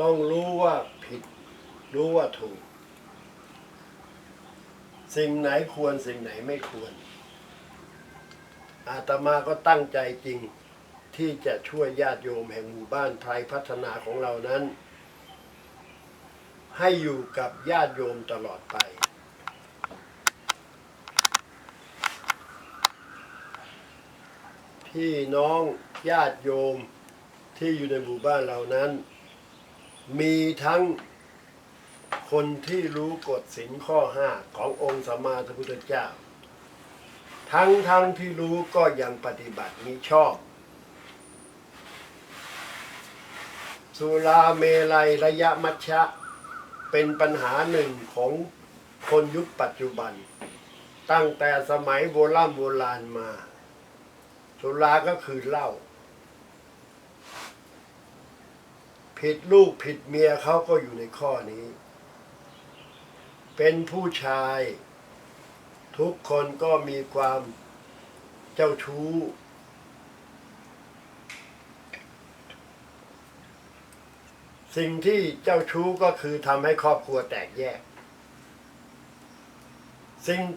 ต้องรู้ว่าผิด รู้ว่าถูก สิ่งไหนควรสิ่งไหนไม่ควร อาตมาก็ตั้งใจจริงที่จะช่วยญาติโยมแห่งหมู่บ้านไทยพัฒนาของเรานั้น ให้อยู่กับญาติโยมตลอดไป พี่น้องญาติโยมที่อยู่ในหมู่บ้านเรานั้น มีทั้งคนที่รู้กฎศีลข้อห้าขององค์สัมมาสัมพุทธเจ้า ทั้งทั้งที่รู้ก็ยังปฏิบัติมิชอบ สุราเมลัยระยะมัชชะ เป็นปัญหาหนึ่งของคนยุคปัจจุบัน ตั้งแต่สมัยโบราณโบราณมา สุราก็คือเหล้า ผิดลูกผิดเมียเขาก็อยู่ในข้อนี้ เป็นผู้ชาย ทุกคนก็มีความเจ้าชู้ สิ่งที่เจ้าชู้ก็คือทำให้ครอบครัวแตกแยก สิ่ง